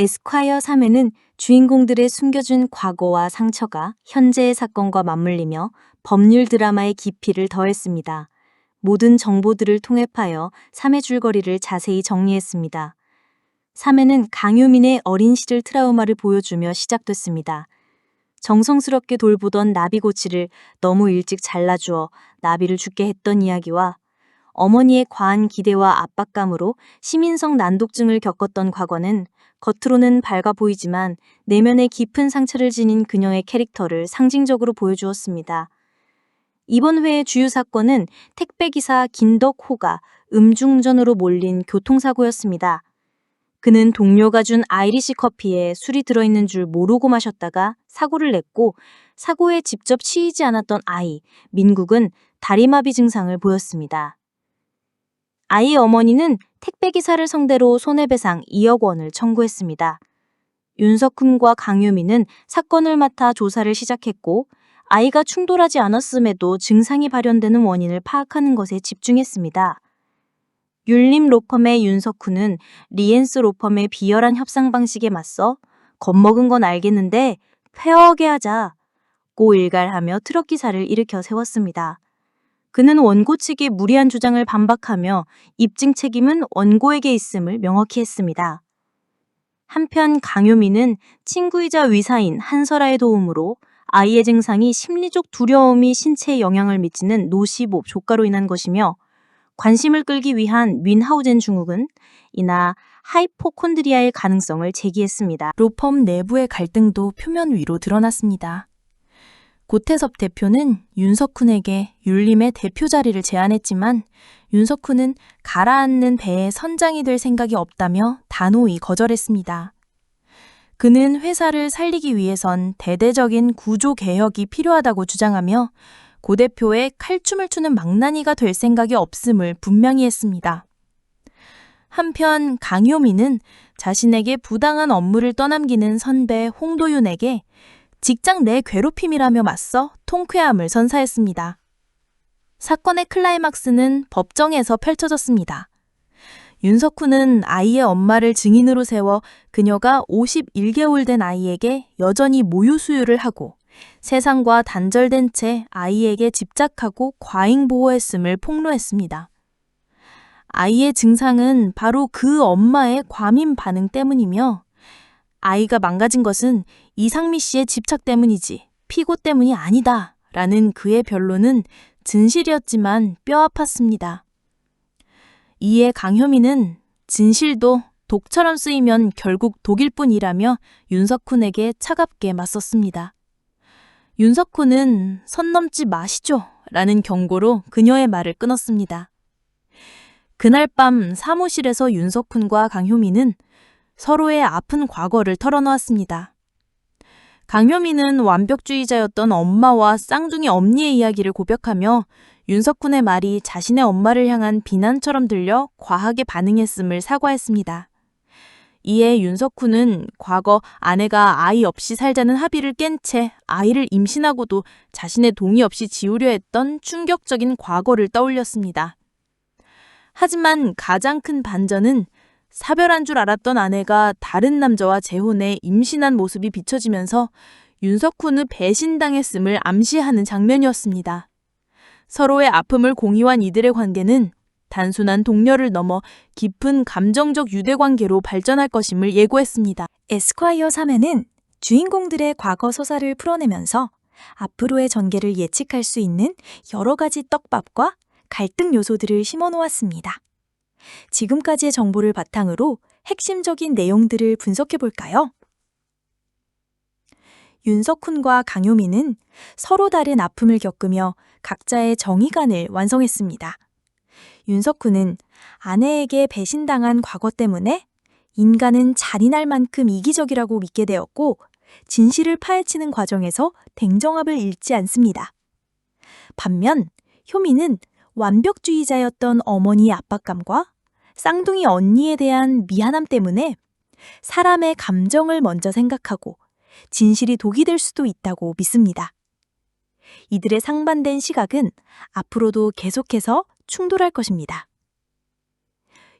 에스콰이어 3회는 주인공들의 숨겨진 과거와 상처가 현재의 사건과 맞물리며 법률 드라마의 깊이를 더했습니다. 모든 정보들을 통합하여 3회 줄거리를 자세히 정리했습니다. 3회는 강유민의 어린 시절 트라우마를 보여주며 시작됐습니다. 정성스럽게 돌보던 나비고치를 너무 일찍 잘라주어 나비를 죽게 했던 이야기와 어머니의 과한 기대와 압박감으로 시민성 난독증을 겪었던 과거는 겉으로는 밝아 보이지만 내면에 깊은 상처를 지닌 그녀의 캐릭터를 상징적으로 보여주었습니다. 이번 회의 주요 사건은 택배기사 김덕호가 음주운전으로 몰린 교통사고였습니다. 그는 동료가 준 아이리시 커피에 술이 들어있는 줄 모르고 마셨다가 사고를 냈고 사고에 직접 치이지 않았던 아이, 민국은 다리마비 증상을 보였습니다. 아이의 어머니는 택배기사를 상대로 손해배상 2억 원을 청구했습니다. 윤석훈과 강유미는 사건을 맡아 조사를 시작했고 아이가 충돌하지 않았음에도 증상이 발현되는 원인을 파악하는 것에 집중했습니다. 율림 로펌의 윤석훈은 리엔스 로펌의 비열한 협상 방식에 맞서 겁먹은 건 알겠는데 페어하게 하자. 고 일갈하며 트럭 기사를 일으켜 세웠습니다. 그는 원고 측의 무리한 주장을 반박하며 입증 책임은 원고에게 있음을 명확히 했습니다. 한편 강효미는 친구이자 위사인 한설아의 도움으로 아이의 증상이 심리적 두려움이 신체에 영향을 미치는 노시보 조가로 인한 것이며 관심을 끌기 위한 윈하우젠 증후군 이나 하이포콘드리아의 가능성을 제기했습니다. 로펌 내부의 갈등도 표면 위로 드러났습니다. 고태섭 대표는 윤석훈에게 율림의 대표 자리를 제안했지만 윤석훈은 가라앉는 배의 선장이 될 생각이 없다며 단호히 거절했습니다. 그는 회사를 살리기 위해선 대대적인 구조 개혁이 필요하다고 주장하며 고 대표의 칼춤을 추는 망나니가 될 생각이 없음을 분명히 했습니다. 한편 강효미는 자신에게 부당한 업무를 떠넘기는 선배 홍도윤에게 직장 내 괴롭힘이라며 맞서 통쾌함을 선사했습니다. 사건의 클라이막스는 법정에서 펼쳐졌습니다. 윤석훈은 아이의 엄마를 증인으로 세워 그녀가 51개월 된 아이에게 여전히 모유 수유를 하고 세상과 단절된 채 아이에게 집착하고 과잉 보호했음을 폭로했습니다. 아이의 증상은 바로 그 엄마의 과민 반응 때문이며 아이가 망가진 것은 이상미 씨의 집착 때문이지 피고 때문이 아니다 라는 그의 변론은 진실이었지만 뼈 아팠습니다. 이에 강효미는 진실도 독처럼 쓰이면 결국 독일 뿐이라며 윤석훈에게 차갑게 맞섰습니다. 윤석훈은 선 넘지 마시죠 라는 경고로 그녀의 말을 끊었습니다. 그날 밤 사무실에서 윤석훈과 강효미는 서로의 아픈 과거를 털어놓았습니다. 강효미는 완벽주의자였던 엄마와 쌍둥이 엄니의 이야기를 고백하며 윤석훈의 말이 자신의 엄마를 향한 비난처럼 들려 과하게 반응했음을 사과했습니다. 이에 윤석훈은 과거 아내가 아이 없이 살자는 합의를 깬 채 아이를 임신하고도 자신의 동의 없이 지우려 했던 충격적인 과거를 떠올렸습니다. 하지만 가장 큰 반전은 사별한 줄 알았던 아내가 다른 남자와 재혼해 임신한 모습이 비춰지면서 윤석훈은 배신당했음을 암시하는 장면이었습니다. 서로의 아픔을 공유한 이들의 관계는 단순한 동료를 넘어 깊은 감정적 유대 관계로 발전할 것임을 예고했습니다. 에스콰이어 3회는 주인공들의 과거 서사를 풀어내면서 앞으로의 전개를 예측할 수 있는 여러 가지 떡밥과 갈등 요소들을 심어 놓았습니다. 지금까지의 정보를 바탕으로 핵심적인 내용들을 분석해 볼까요? 윤석훈과 강효미는 서로 다른 아픔을 겪으며 각자의 정의관을 완성했습니다. 윤석훈은 아내에게 배신당한 과거 때문에 인간은 잔인할 만큼 이기적이라고 믿게 되었고 진실을 파헤치는 과정에서 냉정함을 잃지 않습니다. 반면 효미는 완벽주의자였던 어머니의 압박감과 쌍둥이 언니에 대한 미안함 때문에 사람의 감정을 먼저 생각하고 진실이 독이 될 수도 있다고 믿습니다. 이들의 상반된 시각은 앞으로도 계속해서 충돌할 것입니다.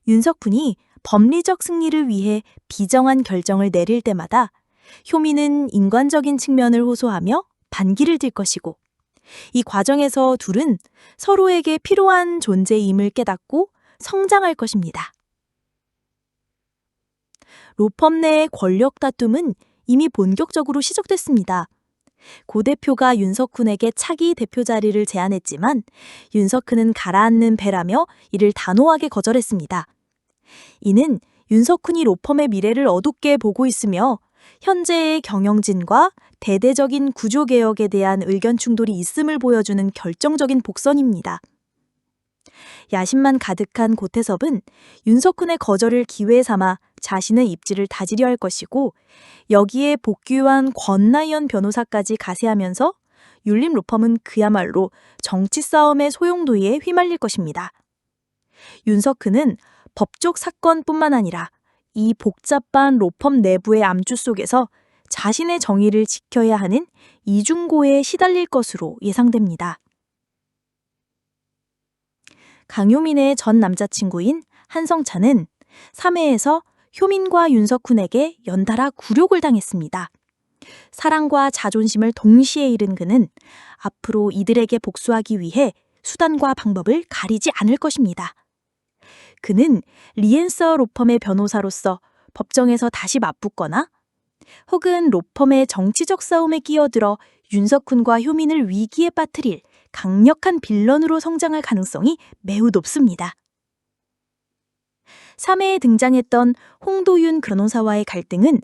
윤석훈이 법리적 승리를 위해 비정한 결정을 내릴 때마다 효민은 인간적인 측면을 호소하며 반기를 들 것이고 이 과정에서 둘은 서로에게 필요한 존재임을 깨닫고 성장할 것입니다. 로펌 내의 권력 다툼은 이미 본격적으로 시작됐습니다. 고 대표가 윤석훈에게 차기 대표 자리를 제안했지만 윤석훈은 가라앉는 배라며 이를 단호하게 거절했습니다. 이는 윤석훈이 로펌의 미래를 어둡게 보고 있으며 현재의 경영진과 대대적인 구조개혁에 대한 의견 충돌이 있음을 보여주는 결정적인 복선입니다. 야심만 가득한 고태섭은 윤석훈의 거절을 기회 삼아 자신의 입지를 다지려 할 것이고 여기에 복귀한 권나연 변호사까지 가세하면서 율림 로펌은 그야말로 정치 싸움의 소용돌이에 휘말릴 것입니다. 윤석훈은 법적 사건뿐만 아니라 이 복잡한 로펌 내부의 암주 속에서 자신의 정의를 지켜야 하는 이중고에 시달릴 것으로 예상됩니다. 강효민의 전 남자친구인 한성찬은 3회에서 효민과 윤석훈에게 연달아 굴욕을 당했습니다. 사랑과 자존심을 동시에 잃은 그는 앞으로 이들에게 복수하기 위해 수단과 방법을 가리지 않을 것입니다. 그는 리엔서 로펌의 변호사로서 법정에서 다시 맞붙거나 혹은 로펌의 정치적 싸움에 끼어들어 윤석훈과 효민을 위기에 빠뜨릴 강력한 빌런으로 성장할 가능성이 매우 높습니다. 3회에 등장했던 홍도윤 변호사와의 갈등은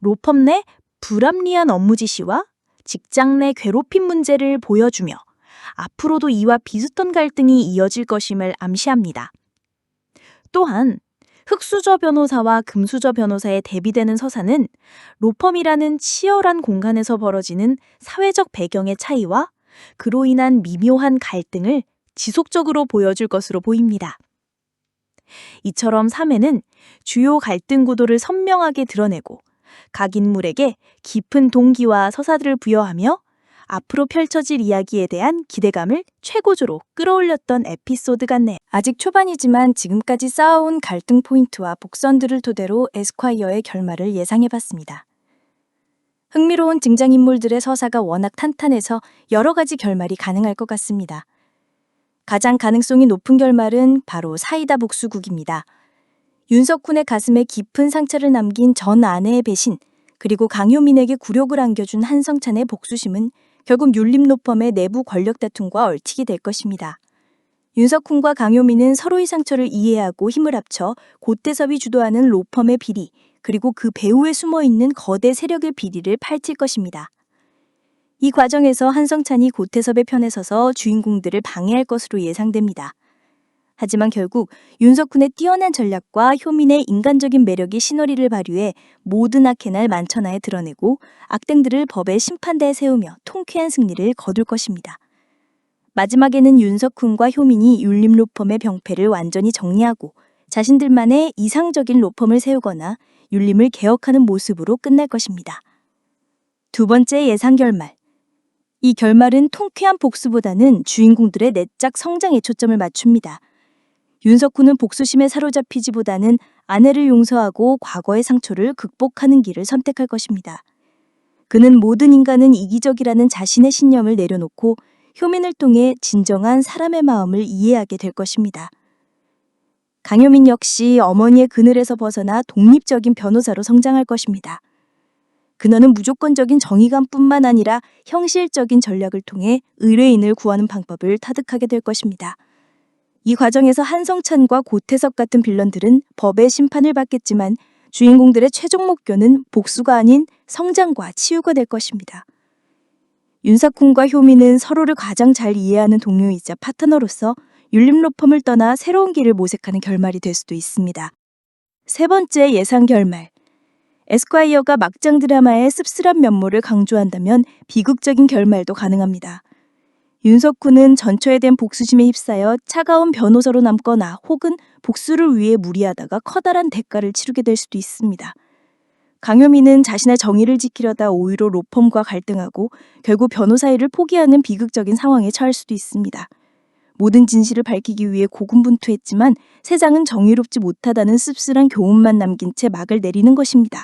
로펌 내 불합리한 업무 지시와 직장 내 괴롭힘 문제를 보여주며 앞으로도 이와 비슷한 갈등이 이어질 것임을 암시합니다. 또한 흑수저 변호사와 금수저 변호사의 대비되는 서사는 로펌이라는 치열한 공간에서 벌어지는 사회적 배경의 차이와 그로 인한 미묘한 갈등을 지속적으로 보여줄 것으로 보입니다. 이처럼 3회는 주요 갈등 구도를 선명하게 드러내고 각 인물에게 깊은 동기와 서사들을 부여하며 앞으로 펼쳐질 이야기에 대한 기대감을 최고조로 끌어올렸던 에피소드 같네요. 아직 초반이지만 지금까지 쌓아온 갈등 포인트와 복선들을 토대로 에스콰이어의 결말을 예상해봤습니다. 흥미로운 등장인물들의 서사가 워낙 탄탄해서 여러 가지 결말이 가능할 것 같습니다. 가장 가능성이 높은 결말은 바로 사이다 복수국입니다. 윤석훈의 가슴에 깊은 상처를 남긴 전 아내의 배신, 그리고 강효민에게 굴욕을 안겨준 한성찬의 복수심은 결국 율림로펌의 내부 권력 다툼과 얽히게 될 것입니다. 윤석훈과 강효민은 서로의 상처를 이해하고 힘을 합쳐 고대섭이 주도하는 로펌의 비리, 그리고 그 배후에 숨어 있는 거대 세력의 비리를 파헤칠 것입니다. 이 과정에서 한성찬이 고태섭의 편에 서서 주인공들을 방해할 것으로 예상됩니다. 하지만 결국 윤석훈의 뛰어난 전략과 효민의 인간적인 매력이 시너리를 발휘해 모든 악해날 만천하에 드러내고 악당들을 법의 심판대에 세우며 통쾌한 승리를 거둘 것입니다. 마지막에는 윤석훈과 효민이 율림 로펌의 병폐를 완전히 정리하고 자신들만의 이상적인 로펌을 세우거나 율림을 개혁하는 모습으로 끝날 것입니다. 두 번째 예상 결말. 이 결말은 통쾌한 복수보다는 주인공들의 내적 성장에 초점을 맞춥니다. 윤석훈은 복수심에 사로잡히지보다는 아내를 용서하고 과거의 상처를 극복하는 길을 선택할 것입니다. 그는 모든 인간은 이기적이라는 자신의 신념을 내려놓고 효민을 통해 진정한 사람의 마음을 이해하게 될 것입니다. 강효민 역시 어머니의 그늘에서 벗어나 독립적인 변호사로 성장할 것입니다. 그녀는 무조건적인 정의감뿐만 아니라 형실적인 전략을 통해 의뢰인을 구하는 방법을 터득하게 될 것입니다. 이 과정에서 한성찬과 고태석 같은 빌런들은 법의 심판을 받겠지만 주인공들의 최종 목표는 복수가 아닌 성장과 치유가 될 것입니다. 윤사쿤과 효민은 서로를 가장 잘 이해하는 동료이자 파트너로서 율림로펌을 떠나 새로운 길을 모색하는 결말이 될 수도 있습니다. 세 번째 예상 결말. 에스콰이어가 막장 드라마의 씁쓸한 면모를 강조한다면 비극적인 결말도 가능합니다. 윤석훈은 전처에 대한 복수심에 휩싸여 차가운 변호사로 남거나 혹은 복수를 위해 무리하다가 커다란 대가를 치르게 될 수도 있습니다. 강효민은 자신의 정의를 지키려다 오히려 로펌과 갈등하고 결국 변호사 일을 포기하는 비극적인 상황에 처할 수도 있습니다. 모든 진실을 밝히기 위해 고군분투했지만 세상은 정의롭지 못하다는 씁쓸한 교훈만 남긴 채 막을 내리는 것입니다.